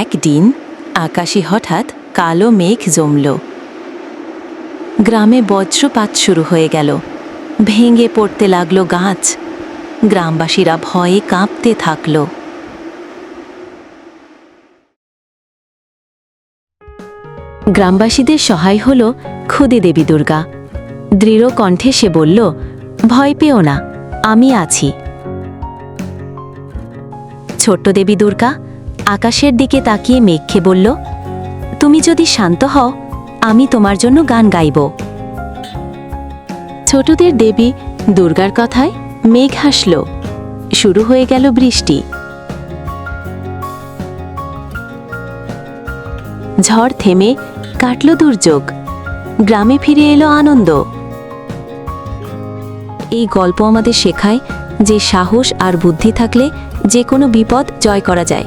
একদিন আকাশে হঠাৎ কালো মেঘ জমল। গ্রামে বজ্রপাত শুরু হয়ে গেল। ভেঙে পড়তে লাগল গাছ। গ্রামবাসীরা ভয়ে কাঁপতে থাকল। গ্রামবাসীদের সহায় হল খুদে দেবী দুর্গা। দৃঢ় কণ্ঠে সে বলল, ভয় পেও না, আমি আছি। ছোট্ট দেবী দুর্গা আকাশের দিকে তাকিয়ে মেঘকে বলল, তুমি যদি শান্ত হও, আমি তোমার জন্য গান গাইব ছোটদের দেবী দুর্গার কথায় মেঘ হাসল। শুরু হয়ে গেল বৃষ্টি। ঝড় থেমে কাটল দুর্যোগ। গ্রামে ফিরে এলো আনন্দ। এই গল্প আমাদের শেখায় যে সাহস আর বুদ্ধি থাকলে যে কোনো বিপদ জয় করা যায়।